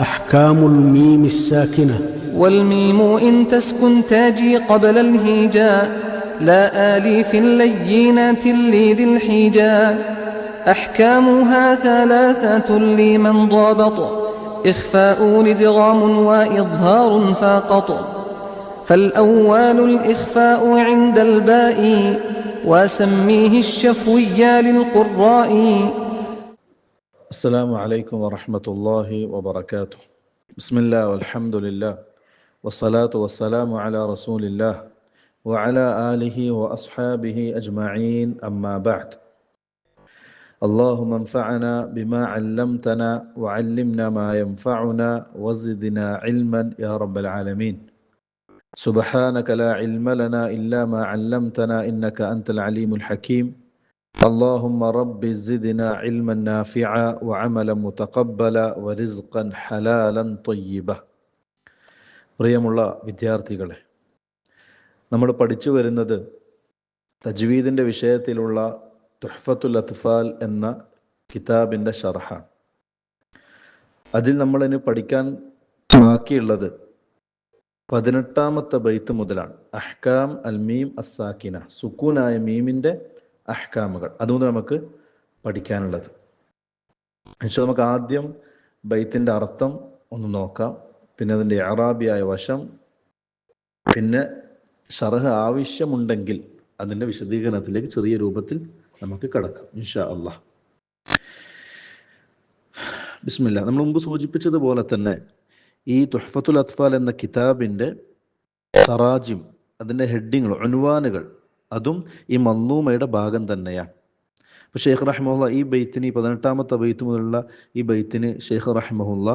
أحكام الميم الساكنة. والميم إن تسكن تاجي قبل الهيجاء لا آليف لينات لذي الحجاء أحكامها ثلاثة لمن ضابط إخفاء لدغام وإظهار فاقط. فالأول الإخفاء عند الباء وسميه الشفوي للقراء. السلام عليكم ورحمة الله وبركاته. بسم الله والحمد لله والصلاة والسلام على رسول الله وعلى آله وأصحابه أجمعين. أما بعد اللهم انفعنا بما علمتنا وعلمنا ما ينفعنا وزدنا علما يا رب العالمين. سبحانك لا علم لنا إلا ما علمتنا إنك أنت العليم الحكيم. اللهم رب زدنا علما نافعا وعملا متقبلا ورزقا حلالا طيبا പ്രിയമുള്ള വിദ്യാർത്ഥികളെ നമ്മൾ പഠിച്ചു വരുന്നത് തജ്വീദിൻ്റെ വിഷയത്തിലുള്ള തുഹ്ഫത്തുൽ അത്ഫാൽ എന്ന കിതാബിൻ്റെ ഷർഹാണ് അതിൽ നമ്മളിന് പഠിക്കാൻ ബാക്കിയുള്ളത് പതിനെട്ടാമത്തെ ബൈത്ത് മുതലാണ് അഹ്കാം അൽ മീം അസാക്കിന സുക്കൂനായ മീമിൻ്റെ അഹ്കാമുകൾ. അതുകൊണ്ട് നമുക്ക് പഠിക്കാനുള്ളത്. പക്ഷെ നമുക്ക് ആദ്യം ബൈത്തിന്റെ അർത്ഥം ഒന്ന് നോക്കാം. പിന്നെ അതിന്റെ അറാബിയായ വശം. പിന്നെ ഷർഹ് ആവശ്യമുണ്ടെങ്കിൽ അതിന്റെ വിശദീകരണത്തിലേക്ക് ചെറിയ രൂപത്തിൽ നമുക്ക് കിടക്കാം ഇൻഷാ അള്ളാഹ് ബിസ്മില്ല. നമ്മൾ മുമ്പ് സൂചിപ്പിച്ചതുപോലെ തന്നെ ഈ തുഹഫത്തുൽ അത്ഫാൽ എന്ന കിതാബിന്റെ തറാജിം അതിന്റെ ഹെഡിങ്ങൾ ഒൻവാനുകൾ അതും ഈ മല്ലൂമയുടെ ഭാഗം തന്നെയാണ് അപ്പോൾ ഷെയ്ഖ് റഹ്മുല്ല ഈ ബൈത്തിന് ഈ പതിനെട്ടാമത്തെ ബൈത്ത് മുതലുള്ള ഈ ബൈത്തിന് ഷെയ്ഖ് റഹ്മുല്ല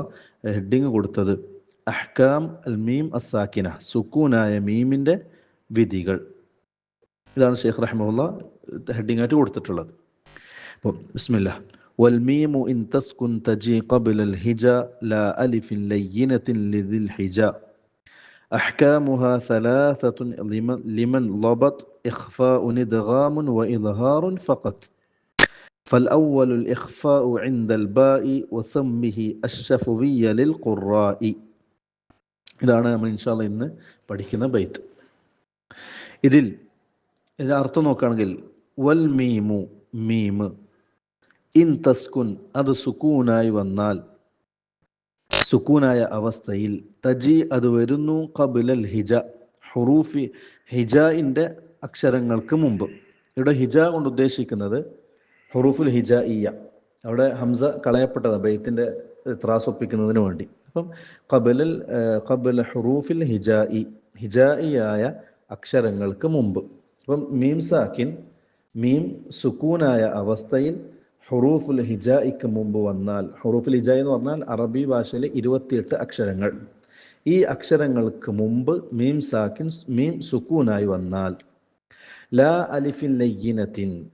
ഹെഡിങ് കൊടുത്തത് അഹ്കാം അൽ മീം അസാക്കിന സുക്കൂനായ മീമിൻ്റെ വിധികൾ ഇതാണ് ഷെയ്ഖ് റഹ്മുല്ല ഹെഡിങ് ആയിട്ട് കൊടുത്തിട്ടുള്ളത് അപ്പം ബിസ്മില്ല والميم إن تسكن تجي قبل الهجاء لا ألف لينة لذي الحجاء أحكامها ثلاثة لمن, لمن ضبط إخفاء ندغام وإظهار فقط فالأول الإخفاء عند الباء وسمه الشفوي للقراء ഇതാണ് നമ്മൾ ഇൻഷാല്ല ഇന്ന് പഠിക്കുന്ന ബൈത്ത് ഇതിൽ ഇതിൻ്റെ അർത്ഥം നോക്കുകയാണെങ്കിൽ വൽ മീമു മീമ് ഇൻ തസ്കുൻ അത് സുക്കൂനായി വന്നാൽ സുക്കൂനായ അവസ്ഥയിൽ തജി അത് വരുന്നു കബിലൽ ഹിജ ഹുറൂഫി ഹിജായിൻ്റെ അക്ഷരങ്ങൾക്ക് മുമ്പ്. ഇവിടെ ഹിജ കൊണ്ട് ഉദ്ദേശിക്കുന്നത് ഹുറൂഫുൽ ഹിജ ഇയ അവിടെ ഹംസ കളയപ്പെട്ടതാണ് ബെയ്ത്തിന്റെ ത്രാസ് ഒപ്പിക്കുന്നതിന് വേണ്ടി. അപ്പം കബലൽ കബൽ ഹുറൂഫിൽ ഇ ആയ അക്ഷരങ്ങൾക്ക് മുമ്പ്. അപ്പം മീം സാക്കിൻ മീം സുക്കൂനായ അവസ്ഥയിൽ ഹുറൂഫുൽ ഹിജായിക്ക് മുമ്പ് വന്നാൽ ഹുറൂഫുൽ ഹിജായി എന്ന് പറഞ്ഞാൽ അറബി ഭാഷയിലെ ഇരുപത്തിയെട്ട് അക്ഷരങ്ങൾ. ഈ അക്ഷരങ്ങൾക്ക് മുമ്പ് മീം സാക്കിൻ മീം സുക്കൂനായി വന്നാൽ ലാ അലിഫിൻ ലയ്യിനത്തിൻ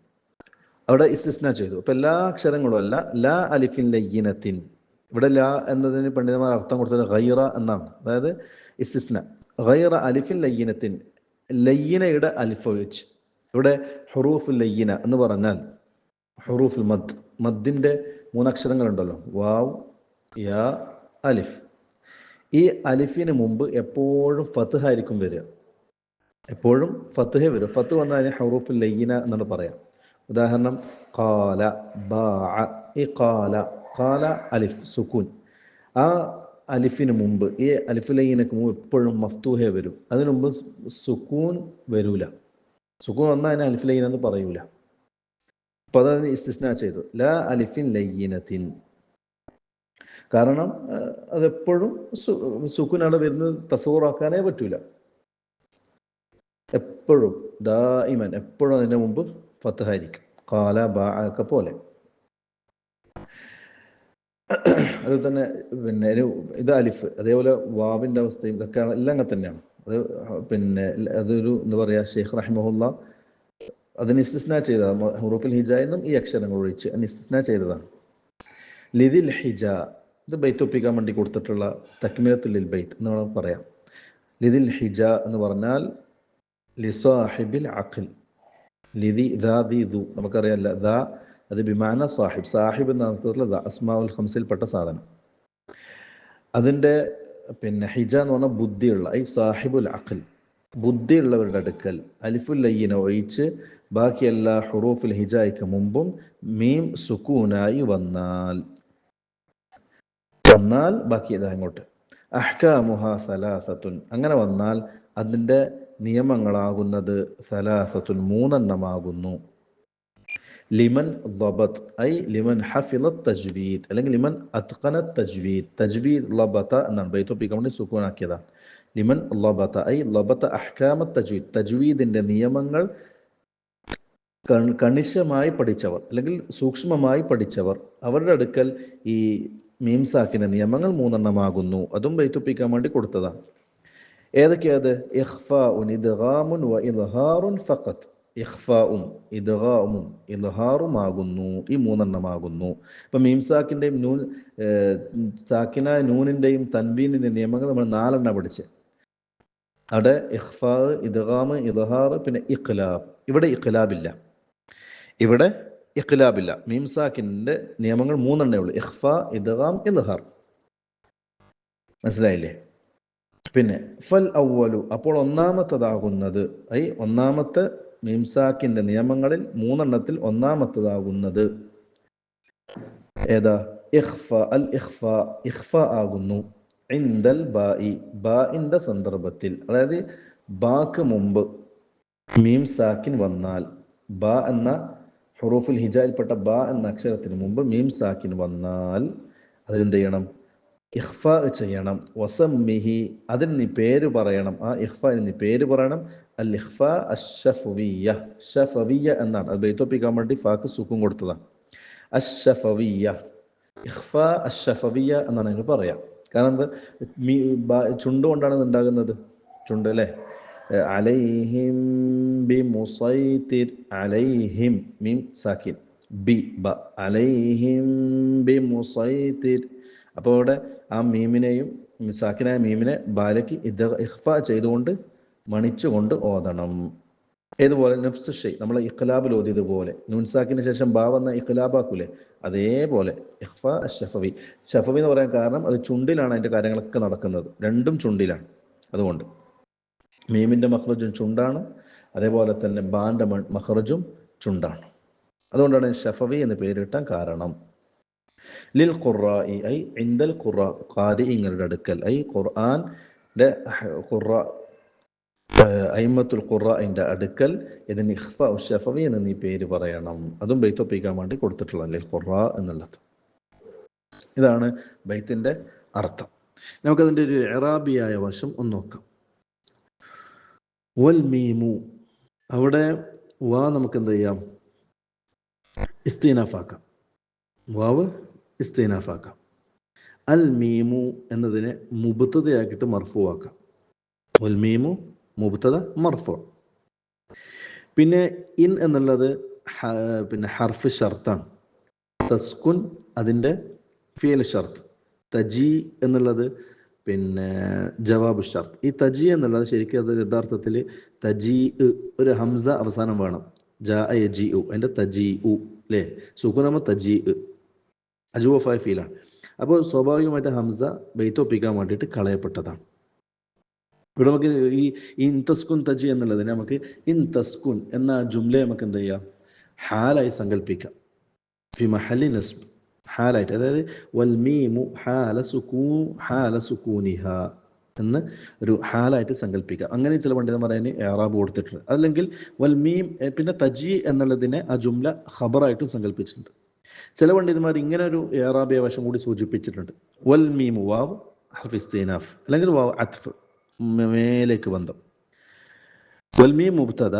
അവിടെ ഇസ്തിസ്ന ചെയ്തു. അപ്പം എല്ലാ അക്ഷരങ്ങളും അല്ല ലാ അലിഫിൻ ലയ്യിനത്തിൻ ഇവിടെ ലാ എന്നതിന് പണ്ഡിതന്മാർ അർത്ഥം കൊടുത്തത് ഖൈറ എന്നാണ്. അതായത് ഇസ്തിസ്ന. ഖൈറ അലിഫിൻ ലയ്യിനത്തിൻ ലയ്യിനയുടെ അലിഫ് വെച്ച് ഇവിടെ ഹുറൂഫുൽ ലയ്യിന എന്ന് പറഞ്ഞാൽ ഹുറൂഫുൽ മദ്. മദ്ദിന്റെ മൂന്നക്ഷരങ്ങളുണ്ടല്ലോ. വാവ് യാ അലിഫ്. ഈ അലിഫിന് മുമ്പ് എപ്പോഴും ഫത്ത് ആയിരിക്കും വരിക. എപ്പോഴും ഫത്തുഹ വരും. ഫത്ത് വന്നാൽ ഹുറൂഫുൽ ലൈന എന്നാണ് പറയാം. ഉദാഹരണം കാല ബാ ഈ കാല കാല അലിഫ് സുക്കൂൻ ആ അലിഫിന് മുമ്പ് ഈ അലിഫ് ലയ്യനക്ക് മുമ്പ് എപ്പോഴും മഫ്തൂഹ വരും. അതിനു മുമ്പ് സുക്കൂൻ വരൂല. സുക്കൂൻ വന്നാൽ അതിനെ അലിഫ് ലയ്യന എന്ന് പറയൂല. അപ്പോൾ അതാണ് ഇസ്തിസ്ന ചെയ്തു ലാ അലിഫിൻ ലൈനത്തിൻ കാരണം അതെപ്പോഴും സുക്കുൻ അവിടെ വരുന്നത് തസൂറാക്കാനേ പറ്റൂല. എപ്പോഴും ദാഇമൻ എപ്പോഴും അതിന്റെ മുമ്പ് ഫത്തഹായിരിക്കും കാല ബാ ഒക്കെ പോലെ. അതുപോലെ തന്നെ പിന്നെ ഇത് അലിഫ് അതേപോലെ വാവിന്റെ അവസ്ഥയും ഇതൊക്കെ എല്ലാം അങ്ങനെ തന്നെയാണ്. അത് പിന്നെ അതൊരു എന്താ പറയുക ഷെയ്ഖ് റഹിമഹുല്ല അതിന് ഇസ്തിസ്ന ചെയ്തതാണ്. ഹുറൂഫുൽ ഹിജ എന്നും ഈ അക്ഷരങ്ങൾ ഒഴിച്ച് അതിന് ചെയ്തതാണ്. ലിദിൽ ഹിജ ഇത് ബൈത്ത് ഒപ്പിക്കാൻ വേണ്ടി കൊടുത്തിട്ടുള്ള തക്മിലത്തുൽ ബൈത്ത് എന്ന് വേണം പറയാം ലിദിൽ ഹിജ എന്ന് പറഞ്ഞാൽ ലിസാഹിബിൽ അഖിൽ ലിതി ദാ ദി ദു നമുക്കറിയാമല്ല ദാ അത് ബിമാന സാഹിബ്. സാഹിബ് എന്ന അർത്ഥത്തിലുള്ള ദാ അസ്മാഉൽ ഹംസിൽപ്പെട്ട സാധനം. അതിന്റെ പിന്നെ ഹിജ എന്ന് പറഞ്ഞാൽ ബുദ്ധിയുള്ള ഐ സാഹിബുൽ അഖൽ. ബുദ്ധിയുള്ളവരുടെ അടുക്കൽ അലിഫുൽ ലയ്യനെ ഒഴിച്ച് ബാക്കി എല്ലാ ഹുറൂഫുൽ ഹിജായ്ക്ക് മുമ്പും മീം സുക്കൂനായി വന്നാൽ. വന്നാൽ ബാക്കി ഇതാ ഇങ്ങോട്ട്. അഹ്കാമുഹ സലാസത്തുൻ. അങ്ങനെ വന്നാൽ അതിന്റെ നിയമങ്ങളാകുന്നത് സലാസത്തുൻ മൂന്നെണ്ണമാകുന്നു. ലിമൻ ലബത്ത് ഐ ലിമൻ ഹഫില തജ്വീദ് അല്ലെങ്കിൽ ലിമൻ അത്ഖന തജ്വീദ്. തജ്വീദ് ലബത്ത എന്നാണ് ബൈത്തോപ്പിക്കാൻ വേണ്ടി സുക്കൂനാക്കിയതാണ്. ലിമൻ ലബത്ത ഐ ലബത്ത അഹ്കാമ തജ്വീദ്. തജ്വീദിന്റെ നിയമങ്ങൾ കണിശമായി പഠിച്ചവർ അല്ലെങ്കിൽ സൂക്ഷ്മമായി പഠിച്ചവർ അവരുടെ അടുക്കൽ ഈ മീംസാക്കിന്റെ നിയമങ്ങൾ മൂന്നെണ്ണമാകുന്നു. അതും ബൈത്തുപ്പിക്കാൻ വേണ്ടി കൊടുത്തതാണ്. ഏതൊക്കെയത് ഇഹ്ഫാഉൻ ഇദ്ഗാമുൻ വ ഇൽഹാറുൻ ഫഖത്ത് ഇഖ്ഫാഉം ഇദ്ഗാമും ഇദ്ഹാറുമാകുന്നു. ഈ മൂന്നെണ്ണമാകുന്നു. മീം സാക്കിന്റെയും നൂൻ സാക്കിന നൂനിന്റെയും തൻവീനിന്റെയും നിയമങ്ങൾ നമ്മൾ നാലെണ്ണം പഠിച്ച്. അവിടെ ഇഹ്ഫാ ഇദ്ഗാം ഇദ്ഹാർ പിന്നെ ഇഖ്ലാബ്. ഇവിടെ ഇഖ്ലാബില്ല. ഇവിടെ ഇഖ്ലാബില്ല. മീംസാക്കിന്റെ നിയമങ്ങൾ മൂന്നെണ്ണേ ഉള്ളൂ. ഇഹ്ഫാ ഇദ്ഗാം ഇദ്ഹാർ. മനസ്സിലായില്ലേ? പിന്നെ ഫൽ ഔവലു അപ്പോൾ ഒന്നാമത്തതാകുന്നത് ഐ ഒന്നാമത്തെ മീംസാക്കിന്റെ നിയമങ്ങളിൽ മൂന്നെണ്ണത്തിൽ ഒന്നാമത്തതാകുന്നത്. ഏതാ? ഇഖ്ഫ അൽ ഇഖ്ഫ ഇഖ്ഫ ആകുന്നു. ഇൻദൽ ബായി ബാഇന്റെ സന്ദർഭത്തിൽ അതായത് ബാക്ക് മുമ്പ് മീം സാക്കിൻ വന്നാൽ ബാ എന്ന ഹുറൂഫുൽ ഹിജായിൽപ്പെട്ട ബാ എന്ന അക്ഷരത്തിന് മുമ്പ് മീം സാക്കിൻ വന്നാൽ അതിലെന്ത് ചെയ്യണം ഇഖ്ഫ ചെയ്യണം. വസമ്മിഹി അതിന് നീ പേര് പറയണം. ആ ഇഖ്ഫന് നീ പേര് പറയണം. അൽ ഇഹ്ഫ അഷഫവിയ ഷഫവിയ എന്നാണ്. അത് ബൈത്തോപ്പിക്കാൻ വേണ്ടി ഫാക്ക് സുഖം കൊടുത്തതാണ്. അഷഫവിയ ഇഹ്ഫ അഷഫവിയ എന്നാണ് നിങ്ങൾ പറയാം. കാരണം എന്താ? ചുണ്ട് കൊണ്ടാണ് ഉണ്ടാകുന്നത്. ചുണ്ട് അല്ലേ? അലൈഹിം ബി മുസൈതിർ അലൈഹിം മീം സാക്കിൻ. ബി ബ. അലൈഹിം ബി മുസൈതിർ അപ്പോൾ അവിടെ ആ മീമിനെയും മിസാക്കിനായ മീമിനെ ബാലയ്ക്ക് ഇത് ഇഹ്ഫ ചെയ്തുകൊണ്ട് മണിച്ചുകൊണ്ട് ഓതണം. ഏതുപോലെ നഫ്സ് ഷെയ് നമ്മൾ ഇഖ്ലാബിൽ ഓതിയതുപോലെ. നുൻസാക്കിന് ശേഷം ബാ വന്ന ഇഖ്ലാബാക്കൂലെ? അതേപോലെ. ഇഹ്ഫ ഷഫവി ഷഫവി എന്ന് പറയാൻ കാരണം അത് ചുണ്ടിലാണ് അതിന്റെ കാര്യങ്ങളൊക്കെ നടക്കുന്നത്. രണ്ടും ചുണ്ടിലാണ്. അതുകൊണ്ട്. മീമിന്റെ മഹ്റജും ചുണ്ടാണ്. അതേപോലെ തന്നെ ബാന്റെ മഹ്റജും ചുണ്ടാണ്. അതുകൊണ്ടാണ് ഷഫവി എന്ന് പേരിട്ടാൻ കാരണം. ലിൽ ഖുറായി ഐ ഇന്ദൽ ഖുറ ഖാരിങ്ങളുടെ അടുക്കൽ ഐ ഖുർആാന്റെ ഖുറ അയിമത്തുൽ ഖുറഇന്റെ അടുക്കൽ ഇതിന് ഇഖ്ഫ ഷഫവി എന്ന് നീ പേര് പറയണം. അതും ബൈത്തൊപ്പിക്കാൻ വേണ്ടി കൊടുത്തിട്ടുള്ള ലിൽ ഖുറ എന്നുള്ളത്. ഇതാണ് ബൈത്തിന്റെ അർത്ഥം. നമുക്കതിന്റെ ഒരു എറാബിയായ വശം ഒന്ന് നോക്കാം. വൽ മീമു. അവിടെ വാ നമുക്ക് എന്ത് ചെയ്യാം ഇസ്തീനഫാക്കാം. വാവ് ഇസ്തീനാഫാക്കാം. അൽ മീമു എന്നതിനെ മുബത്തതയാക്കിയിട്ട് മർഫുവാക്കാം. ഉൽ മീമു മുബത്തത മർഫു. പിന്നെ ഇൻ എന്നുള്ളത് പിന്നെ ഹർഫ് ഷർത്താണ്. തസ്കുൻ അതിന്റെ ഫിയൽ ഷർത്ത്. തജി എന്നുള്ളത് പിന്നെ ജവാബ് ഷർത്ത്. ഈ തജി എന്നുള്ളത് ശരിക്കും അത് യഥാർത്ഥത്തിൽ തജി ഒരു ഹംസ അവസാനം വേണം. ജാ ജി ഉ അതിന്റെ തജി ഉ അല്ലേ സുഖുനമ തജി അജുവഫായ ഫീലാണ്. അപ്പോൾ സ്വാഭാവികമായിട്ട് ഹംസ ബെയ്ത്തൊപ്പിക്കാൻ വേണ്ടിയിട്ട് കളയപ്പെട്ടതാണ്. ഇവിടെ നമുക്ക് ഈ ഇൻ തസ്കുൻ തജി എന്നുള്ളതിനെ നമുക്ക് ഇൻ തസ്കുൻ എന്ന ജുംലയെ നമുക്ക് എന്ത് ചെയ്യാം? ഹാലായി സങ്കല്പിക്കാം ഫി മഹലി നസ്ബ്. ഹാലായിട്ട്. അതായത് വൽമീമു ഹാല സുക്കൂ ഹാല സുക്കൂനിഹ എന്ന് ഒരു ഹാലായിട്ട് സങ്കല്പിക്കാം അങ്ങനെ ചില പണ്ഡിതന്മാർ അതിന് ഏറാബ് കൊടുത്തിട്ടുണ്ട്. അല്ലെങ്കിൽ വൽമീം പിന്നെ തജി എന്നുള്ളതിനെ ആ ജുംല ഖബറായിട്ടും സങ്കല്പിച്ചിട്ടുണ്ട് ചില പണ്ഡിതന്മാർ ഇങ്ങനെ ഒരു ഏറാബിയ വശം കൂടി സൂചിപ്പിച്ചിട്ടുണ്ട്. വൽ മീമു വാവ് ഹർഫിസ്തീനാഫ് അല്ലെങ്കിൽ വാവ് അത്ഫ് മേലേക്ക് ബന്ധം. വൽ മീം മുബ്തദ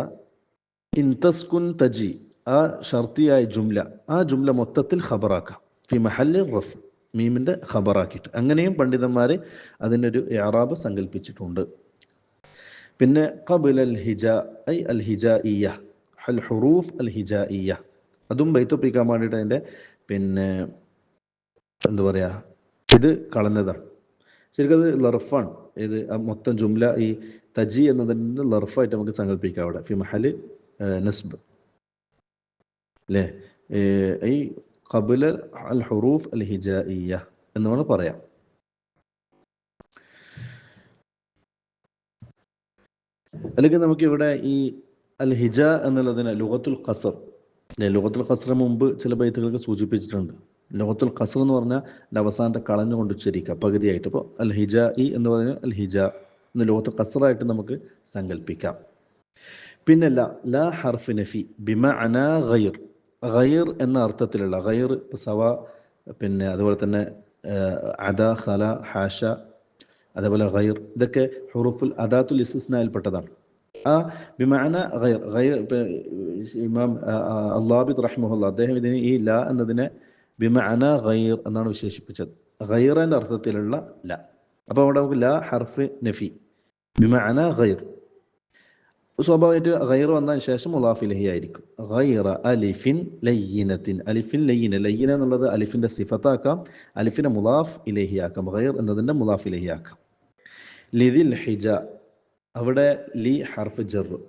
ഇൻതസ്കുൻ തജി ആ ഷർത്തിയായ ജുംല ആ ജുംല മൊത്തത്തിൽ ഖബറാക്കാം. ഫി മഹല്ലിൻ റഫ് മീമിന്റെ ഖബറാക്കിയിട്ട്. അങ്ങനെയും പണ്ഡിതന്മാർ അതിനൊരു ഏറാബ് സങ്കല്പിച്ചിട്ടുണ്ട് പിന്നെ ഖബുൽ അൽ ഹിജ ഐ അൽ ഹിജ ഇയ അൽ ഹുറൂഫ് അൽ ഹിജാഇയ അതും ബൈത്തൊപ്പിക്കാൻ വേണ്ടിയിട്ട് അതിന്റെ പിന്നെ എന്താ പറയുക ഇത് കളഞ്ഞതാണ് ശരിക്കും അത് ലർഫാണ്. ഇത് മൊത്തം ജുംല ഈ തജി എന്നതിന്റെ ലർഫായിട്ട് നമുക്ക് സങ്കല്പിക്കാം അവിടെ. ഫിമഹൽ നസ്ബ്. അല്ലേ ഈ കബുല അൽ ഹുറൂഫ് അൽ ഹിജ എന്ന് വേണം പറയാം. അല്ലെങ്കിൽ നമുക്ക് ഇവിടെ ഈ അൽ ഹിജ എന്നുള്ളതിന് ലുഹത്തുൽ ഖസർ അല്ലെ കസറ മുമ്പ് ചില ബൈത്തുകൾക്ക് സൂചിപ്പിച്ചിട്ടുണ്ട്. ലോകത്തുൽ ഖസർ എന്ന് പറഞ്ഞാൽ അവസാനത്തെ കളഞ്ഞു കൊണ്ട് ഉച്ചരിക്കുക പകുതിയായിട്ട്. അപ്പോൾ അൽ ഹിജ ഇ എന്ന് പറഞ്ഞാൽ അൽ ഹിജ എന്ന് ലോകത്ത് ഖസറായിട്ട് നമുക്ക് സങ്കല്പിക്കാം പിന്നെ ല ല ഹർഫ് നഫി ബിമ അന ഗൈർ ഗൈർ എന്ന അർത്ഥത്തിലുള്ള ഗൈർ സവ പിന്നെ അതുപോലെ തന്നെ അദ ഖല ഹാഷ അതേപോലെ ഗൈർ ഇതൊക്കെ ഹുറുഫുൽ അദാത്തുൽ ഇസ്നായിൽപ്പെട്ടതാണ് ആ ബിമാന ഗൈർ ഗൈർ ഇമാം അള്ളാബിദ് റഹ്മുല്ല അദ്ദേഹം ഇതിന് ഈ ല എന്നതിനെ ബിമാന ഗൈർ എന്നാണ് വിശേഷിപ്പിച്ചത്. ഗൈറിന്റെ അർത്ഥത്തിലുള്ള ല. അപ്പോൾ അവിടെ നമുക്ക് ല ഹർഫ് നഫി. ബിമാന ഗൈർ. സ്വാഭാവികമായിട്ട് ഗൈർ വന്നതിന് ശേഷം മുലാഫിലഹി ആയിരിക്കും. ഗൈറ അലിഫിൻ ലയ്യനത്തിൻ അലിഫിൻ ലയ്യന ലയ്യന എന്നുള്ളത് അലിഫിന്റെ സിഫത്താക്കാം അലിഫിനെ മുലാഫ് ഇലഹിയാക്കാം ഗൈർ എന്നതിന്റെ മുലാഫ് ഇലഹി ലിദിൽ ഹിജ. അവിടെ ലി ഹർഫ് ജർ.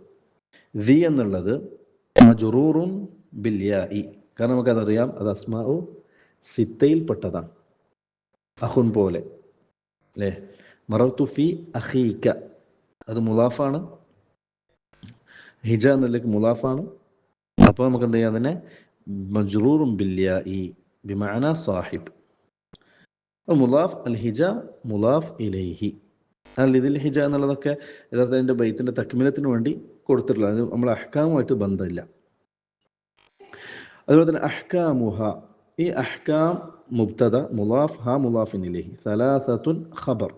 ദി എന്നുള്ളത് മജുറൂറും ബില്യായി കാരണം നമുക്കതറിയാം അത് അസ്മാഉ സിത്തയിൽപ്പെട്ടതാണ് അഹുൻ പോലെ. അല്ലേ? മറത്തു ഫി അഹീക്ക അത് മുലാഫാണ്. ഹിജ എന്നതിലേക്ക് മുലാഫാണ്. അപ്പോൾ നമുക്ക് എന്ത് ചെയ്യാം അതിനെ മജ്റൂറും ബില്യായി ബിമാന സാഹിബ്. മുലാഫ് അൽ ഹിജ മുലാഫ് ഇലൈഹി. അല്ല ഇതിൽ ഹിജ എന്നുള്ളതൊക്കെ യഥാർത്ഥം അതിന്റെ ബൈത്തിന്റെ തക്മിലത്തിന് വേണ്ടി കൊടുത്തിട്ടുള്ള അത് നമ്മൾ അഹ്കാമുമായിട്ട് ബന്ധമില്ല. അതുപോലെ തന്നെ അഹ്കാമുഹ ഈ അഹ്കാം മുബ്തദ മുലാഫ് ഹ മുലാഫിൻ ഇലൈഹി സലാസത്തുൻ ഖബർ.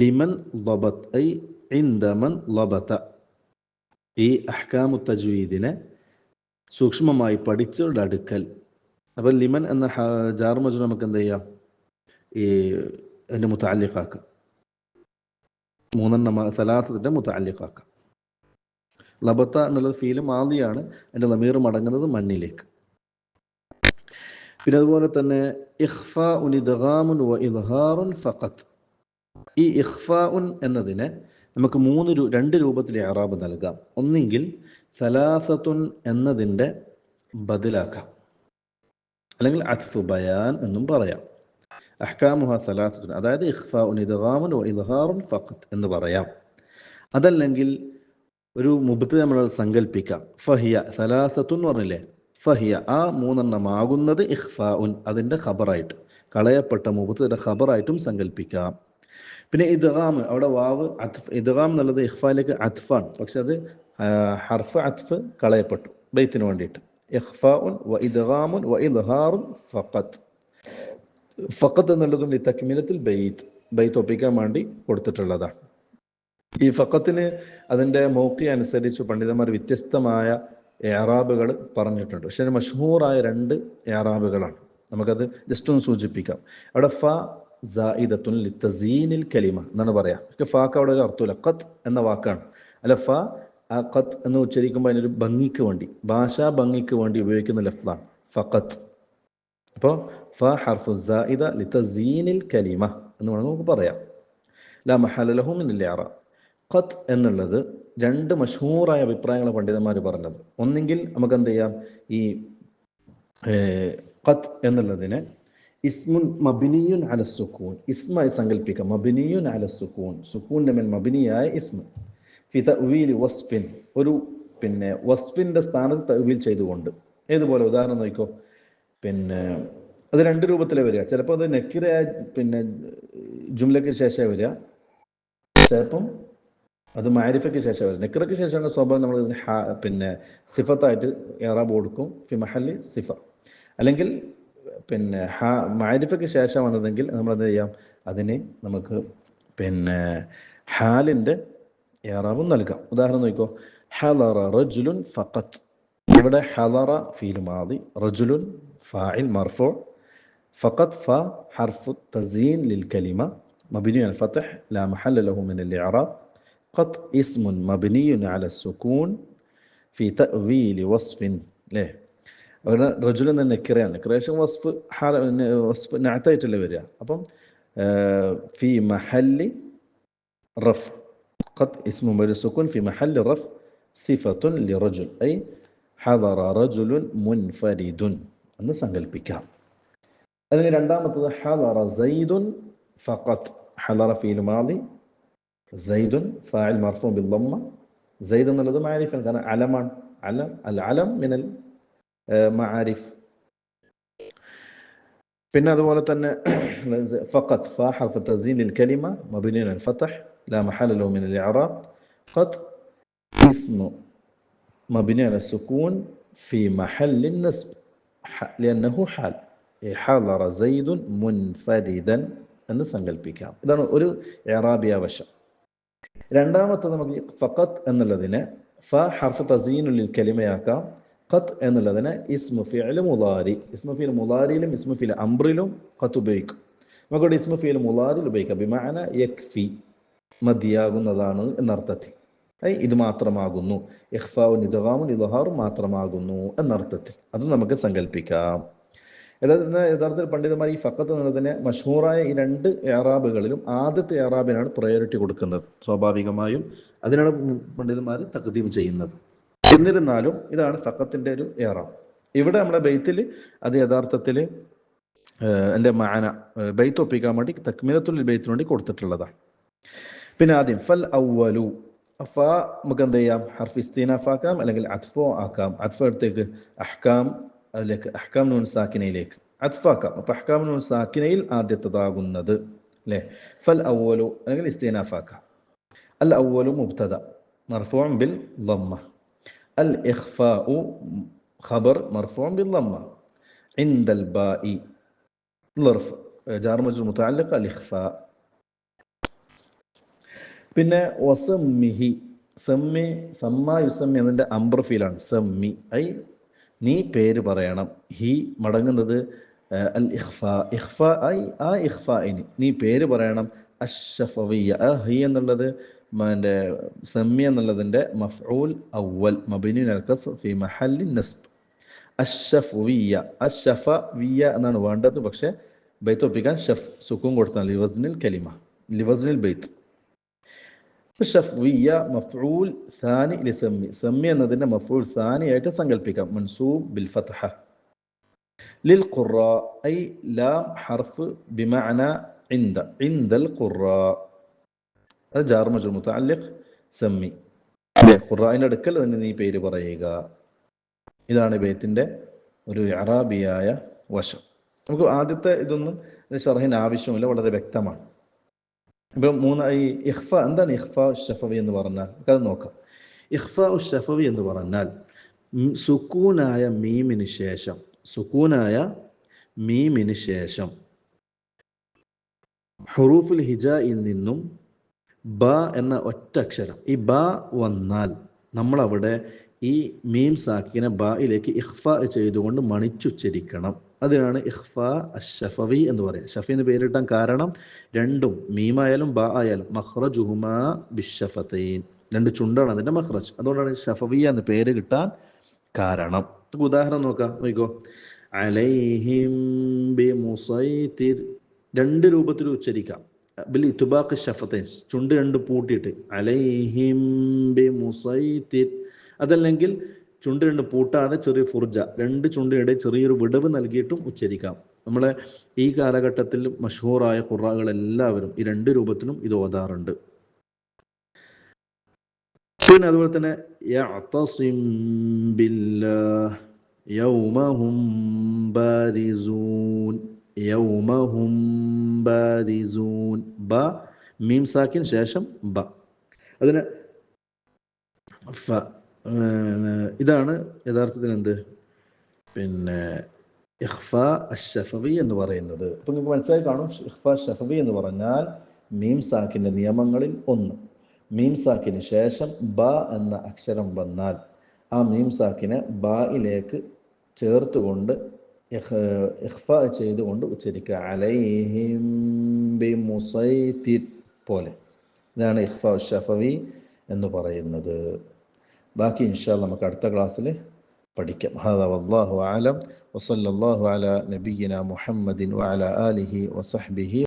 ലിമൻ ലബത്ത് ഐ ഇന്ദമൻ ലബത്ത ഈ അഹ്കാമു തജ്വീദിനെ സൂക്ഷ്മമായി പഠിച്ചവരുടെ അടുക്കൽ. അപ്പം ലിമൻ എന്ന ജാർമജു നമുക്ക് എന്ത് ചെയ്യാം? ഈ അതിന്റെ മുത്താലിഖാക്കാം മൂന്നെണ്ണം സലാസത്തിന്റെ മുത്താലിഖാക്കാം ലബത്ത എന്നുള്ളത് ഫീൽ മാതിയാണ് എന്റെ നമീർ മടങ്ങുന്നത് മണ്ണിലേക്ക്. പിന്നെ അതുപോലെ തന്നെ ഇഖ്ഫ ഉനിദ്ഗാമുൻ വ ഇദ്ഹാറുൻ ഫഖത്ത് ഈ ഇഖ്ഫാഉൻ എന്നതിനെ നമുക്ക് മൂന്ന് രണ്ട് രൂപത്തിൽ ആറാബ് നൽകാം. ഒന്നെങ്കിൽ സലാസത്തുൻ എന്നതിന്റെ ബദലാക്കാം. അല്ലെങ്കിൽ അത്ഫു ബയാൻ എന്നും പറയാം. അഹ്കാമുഹ സലാസത്തുൻ അതായത് ഇഖ്ഫാഉൻ ഇദ്ഗാമുൻ വ ഇദ്ഹാറുൻ ഫഖത്ത് എന്ന് പറയാം. അതല്ലെങ്കിൽ ഒരു മുബത്ത് നമ്മൾ സങ്കല്പിക്കാം ഫഹിയ സലാസത്തുൻ പറഞ്ഞില്ലേ? ഫഹിയ ആ മൂന്നെണ്ണമാകുന്നത് ഇഖ്ഫാഉൻ അതിന്റെ ഖബറായിട്ട്. കളയപ്പെട്ട മുബത്തിന്റെ ഖബറായിട്ടും സങ്കല്പിക്കാം പിന്നെ ഇദ്ഗാം അവിടെ വാവ് അത്ഫ് ഇദ്ഗാം എന്നുള്ളത് ഇഹ്ഫാലേക്ക് അത്ഫാണ് പക്ഷെ അത് ഹർഫ് അത്ഫ് കളയപ്പെട്ടു ബൈത്തിന് വേണ്ടിയിട്ട്. ഇഖ്ഫാഉൻ വ ഇദ്ഗാമുൻ വ ഇദ്ഹാറുൻ ഫഖത്ത് ഫഖത്ത് എന്നുള്ളതും ഈ തക്മീനത്തിൽ ബെയ്ത്ത് ബെയ്ത്ത് ഒപ്പിക്കാൻ വേണ്ടി കൊടുത്തിട്ടുള്ളതാണ്. ഈ ഫക്കത്തിന് അതിന്റെ മോക്കി അനുസരിച്ച് പണ്ഡിതന്മാർ വ്യത്യസ്തമായ ഏറാബുകൾ പറഞ്ഞിട്ടുണ്ട്. പക്ഷെ മഷഹൂറായ രണ്ട് ഏറാബുകളാണ് നമുക്കത് ജസ്റ്റ് ഒന്ന് സൂചിപ്പിക്കാം. അവിടെ ഫ സായിദത്തുൻ ലിത്തസീനിൽ കലിമ എന്നാണ് പറയാം. ഫാക്ക് അവിടെ ഒരു അർത്ഥമില്ല ഖത്ത് എന്ന വാക്കാണ്. അല്ല ഫ ഖത്ത് എന്ന് ഉച്ചരിക്കുമ്പോൾ അതിനൊരു ഭംഗിക്ക് വേണ്ടി ഭാഷാ ഭംഗിക്ക് വേണ്ടി ഉപയോഗിക്കുന്ന ലഫ്ലാണ് ഫഖത്ത് അപ്പോൾ ഫ ഹർഫു സായിദ ലിത്തസീനിൽ കലിമ എന്ന് വേണമെങ്കിൽ നമുക്ക് പറയാം. ലാ മഹലലഹും എന്നില്ല ഖത്ത് എന്നുള്ളത് രണ്ട് മഷൂറായ അഭിപ്രായങ്ങൾ പണ്ഡിതന്മാർ പറഞ്ഞത്. ഒന്നെങ്കിൽ നമുക്ക് എന്ത് ചെയ്യാം ഈ ഖത്ത് എന്നുള്ളതിനെ ഇസ്മുൻ മബിനിയുൻ അല സുക്കൂൻ ഇസ്മായി സങ്കല്പിക്കാം മബിനിയുൻ അല സുക്കൂൻ സുക്കൂന്റെ മേൽ മബിനിയായ ഇസ്മ. ഫിത തവീൽ വസ്ഫിൻ. ഒരു പിന്നെ വസ്ഫിന്റെ സ്ഥാനത്ത് തവീൽ ചെയ്തുകൊണ്ട്. ഏതുപോലെ? ഉദാഹരണം നോക്കിക്കോ പിന്നെ അത് രണ്ട് രൂപത്തിലേ വരിക. ചിലപ്പോൾ അത് നെക്കിറയായ പിന്നെ ജുംലയ്ക്ക് ശേഷം വരിക. ചിലപ്പം അത് മാരിഫയ്ക്ക് ശേഷം വരും നെക്കിറയ്ക്ക് ശേഷമാണ് സ്വഭാവം നമ്മൾ പിന്നെ സിഫത്തായിട്ട് ഏറാബ് കൊടുക്കും. ഫിമഹല്ലി സിഫ. അല്ലെങ്കിൽ പിന്നെ ഹാ മാരിഫയ്ക്ക് ശേഷം വന്നതെങ്കിൽ നമ്മൾ എന്ത് ചെയ്യാം? അതിന് നമുക്ക് പിന്നെ ഹാലിന്റെ ഏറാബും നൽകാം. ഉദാഹരണം നോക്കിക്കോ ഹലറ റജുലുൻ ഫഖത്ത് ഇവിടെ ഹലറ ഫീൽ മാതി റജുലുൻ ഫായിൽ മർഫു. فقط ف حرف تزيين للكلمة مبني على الفتح لا محل له من الإعراب. قط اسم مبني على السكون في تأويل وصف له. رجلنا نكران نكريشن وصف حال وصف نعتيت لبريا أبم آه، في محل رفع قط اسم مبني السكون في محل رفع صفة لرجل أي حضر رجل منفرد. أنا سانجل بكام അതിന് രണ്ടാമത്തത് ഹദറ സൈദുൻ ഫഖത്ത് ഹദറ ഫീൽ മാദി സൈദുൻ ഫാഇൽ മർഫൂ ബിൽ ദമ്മ സൈദ് എന്നുള്ളത് മാരിഫാണ് കാരണം അലമാണ് അലം അൽ അലം മിനൽ മആരിഫ് പിന്നെ അതുപോലെ തന്നെ ഫഖത്ത് ഫ ഹർഫ് തസീൻ ലിൽ കലിമ മബ്നി അൽ ഫതഹ് لا محل له من الإعراب قد اسم مبني على السكون في محل النصب لأنه حال ഇഹലറ സൈദുൻ മുൻഫരിദൻ എന്ന് സങ്കല്പിക്കാം ഇതാണ് ഒരു എറാബിയാവശം രണ്ടാമത്തെ നമുക്ക് ഫഖത്ത് എന്നുള്ളതിനെ ഫ ഹർഫ് തസീനുള്ളിൽ കലിമയാക്കാം. ഖത്ത് എന്നുള്ളതിനെ ഇസ്മുഫിഅൽ മുലാരി ഇസ്മുഫിൽ മുലാരിയിലും ഇസ്മുഫിൽ അംറിലും ഖത്ത് ഉപയോഗിക്കും. നമുക്കിവിടെ ഇസ്മുഫിൽ മുലാരിൽ ഉപയോഗിക്കാം. ബിമാന യക്ഫി മതിയാകുന്നതാണ് എന്നർത്ഥത്തിൽ. ഇത് മാത്രമാകുന്നു. ഇഹ്ഫാവും ഇദ്ഗാമും ഇദ്ഹാറും മാത്രമാകുന്നു എന്നർത്ഥത്തിൽ. അത് നമുക്ക് സങ്കല്പിക്കാം യഥാർത്ഥത്തിൽ പണ്ഡിതന്മാർ ഈ ഫക്കത്ത് എന്നതിനെ മഷൂറായ ഈ രണ്ട് ഏറാബുകളിലും ആദ്യത്തെ ഏറാബിനാണ് പ്രയോറിറ്റി കൊടുക്കുന്നത്. സ്വാഭാവികമായും അതിനാണ് പണ്ഡിതന്മാർ തകതീം ചെയ്യുന്നത്. എന്നിരുന്നാലും ഇതാണ് ഫക്കത്തിന്റെ ഒരു ഏറാം ഇവിടെ നമ്മുടെ ബെയ്ത്തിൽ അത് യഥാർത്ഥത്തിൽ എന്റെ മാന ബെയ്ത്ത് ഒപ്പിക്കാൻ വേണ്ടി തക്മീലത്തുൽ ബെയ്ത്തിന് വേണ്ടി കൊടുത്തിട്ടുള്ളതാണ്. പിന്നെ ആദ്യം ഫൽ ഔവലു ഫ നമുക്ക് എന്ത് ചെയ്യാം? ഹർഫ് ഇസ്തീനാഫാക്കാം അല്ലെങ്കിൽ അത്ഫോ ആക്കാം. അത്ഫ എടുത്തേക്ക് അഹ്കാം. അതിലേക്ക് അഹ്കാം നൂൻ സാക്കിനയിലേക്ക് അത്ഫാക്കാം അപ്പൊ അഹ്കാം നൂൻ സാക്കിനയിൽ ആദ്യത്തതാകുന്നത് അല്ലേ ഫൽ ഔവലു അല്ലെങ്കിൽ ഇസ്തീനാഫാക്കാം അൽ ഔവലു മുബ്തദ مرفوع بالضمة الإخفاء خبر مرفوع بالضمة عند الباء ظرف جار مجرور متعلق الإخفاء പിന്നെ വസമ്മിഹി സമ്മി സമ്മ യുസമ്മി എന്നതിൻ്റെ അംബർ ഫീലാണ് സമ്മി ഐ നീ പേര് പറയണം. ഹി മടങ്ങുന്നത് അൽ ഇഹ്ഫ ഇഹ്ഫ ഐ ആ ഇഹ്ഫ ഇനി. നീ പേര് പറയണം. അഷഫവിയ ഹി എന്നുള്ളത് എന്റെ സമ്മി എന്നുള്ളതിന്റെ മഫ്ഊൽ അവൽ മബിനു നർക്കസ് ഫി മഹല്ലി നസ്ബ്. അഷഫുവിയ അഷഫ വിയ എന്നാണ് വേണ്ടത്. പക്ഷേ ബൈത്ത് ഒപ്പിക്കാൻ ഷഫ് സുക്കും കൊടുത്താൽ ലിവസ്നിൽ കലിമ. ലിവസ്നിൽ ബൈത്ത്. ഷഫ്വിയ മഫ്ഊൽ സാനി ലി സമ്മി. സമ്മി എന്നതിന്റെ മഫ്ഊൽ സാനിയായിട്ട് സങ്കല്പിക്കാം മൻസൂബ് ബിൽ ഫത്ഹ. ലിൽ ഖുറ ഐ ലാം ഹർഫ് ബിമഅന ഇന്ദ ഇന്ദൽ ഖുറ. അത് ജാർ മജുർ മുതഅല്ലിഖ് സമ്മി. അടുക്കൽ തന്നെ നീ പേര് പറയുക. ഇതാണ് ബേത്തിന്റെ ഒരു അറാബിയായ വശം. നമുക്ക് ആദ്യത്തെ ഇതൊന്നും ഷർഹിന് ആവശ്യമില്ല. വളരെ വ്യക്തമാണ്. ഇപ്പം മൂന്ന് ഈ ഇഹ്ഫ എന്താണ് ഇഹ്ഫ ഷഫവി എന്ന് പറഞ്ഞാൽ? അത് നോക്കാം. ഇഹ്ഫ ഷഫവി എന്ന് പറഞ്ഞാൽ സുക്കൂനായ മീമിന് ശേഷം സുക്കൂനായ മീമിന് ശേഷം ഹുറൂഫുൽ ഹിജയിൽ നിന്നും ബ എന്ന ഒറ്റ അക്ഷരം ഈ ബ വന്നാൽ നമ്മളവിടെ ഈ മീം സാക്കിനെ ബായിലേക്ക് ഇഹ്ഫ ചെയ്തുകൊണ്ട് മണിച്ചുച്ചരിക്കണം. അതിനാണ് ഇഹ്ഫ അഷഫവി എന്ന് പറയുക ഷഫി എന്ന് പേരിട്ടാൻ കാരണം രണ്ടും മീമായാലും ബ ആയാലും മഹ്റജുഹുമ ബിഷഫത്തൈൻ രണ്ട് ചുണ്ടാണ് അതിന്റെ മഹ്റജ് അതുകൊണ്ടാണ് ഷഫവി എന്ന് പേര് കിട്ടാൻ കാരണം. ഉദാഹരണം നോക്കാം. നോക്കോ. അലൈഹിം ബി മുസൈതിർ രണ്ട് രൂപത്തിൽ ഉച്ചരിക്കാം. ബിൽ ഇതുബാഖ് ഷഫത്തൈൻ ചുണ്ട് രണ്ട് പൂട്ടിയിട്ട്. അലൈഹിം ബി മുസൈതിർ അതല്ലെങ്കിൽ ചുണ്ട് രണ്ട് പൂട്ടാതെ ചെറിയ ഫുർജ. രണ്ട് ചുണ്ടിനിടെ ചെറിയൊരു വിടവ് നൽകിയിട്ടും ഉച്ചരിക്കാം. നമ്മളെ ഈ കാലഘട്ടത്തിൽ മഷൂറായ ഖുറാകൾ എല്ലാവരും ഈ രണ്ട് രൂപത്തിലും ഇത് ഓതാറുണ്ട്. പിന്നെ അതുപോലെ തന്നെ യൗമഹും യൗമഹും ബ ശേഷം ബ. അതിന് ഇതാണ് യഥാർത്ഥത്തിൽ എന്ത്? പിന്നെ ഇഹ്ഫ അഷഫവി എന്ന് പറയുന്നത്. അപ്പൊ നിങ്ങൾക്ക് മനസ്സിലായി കാണും ഇഹ്ഫ ഷഫവി എന്ന് പറഞ്ഞാൽ മീം സാക്കിന്റെ നിയമങ്ങളിൽ ഒന്ന്. മീം സാക്കിന് ശേഷം ബ എന്ന അക്ഷരം വന്നാൽ ആ മീം സാക്കിനെ ബായിലേക്ക് ചേർത്തുകൊണ്ട് ഇഹ്ഫ ചെയ്തുകൊണ്ട് ഉച്ചരിക്കുക. അലൈഹിം ബി മുസൈത്തിർ പോലെ. ഇതാണ് ഇഹ്ഫ ഷഫവി എന്ന് പറയുന്നത്. ബാക്കി ഇൻഷാ നമുക്ക് അടുത്ത ക്ലാസ്സിൽ പഠിക്കാം. ഹാദ വല്ലാഹു ആലം വസല്ലാഹു അല നബീന മുഹമ്മദിൻ വഅല ആലിഹി വസഹ്ബിഹി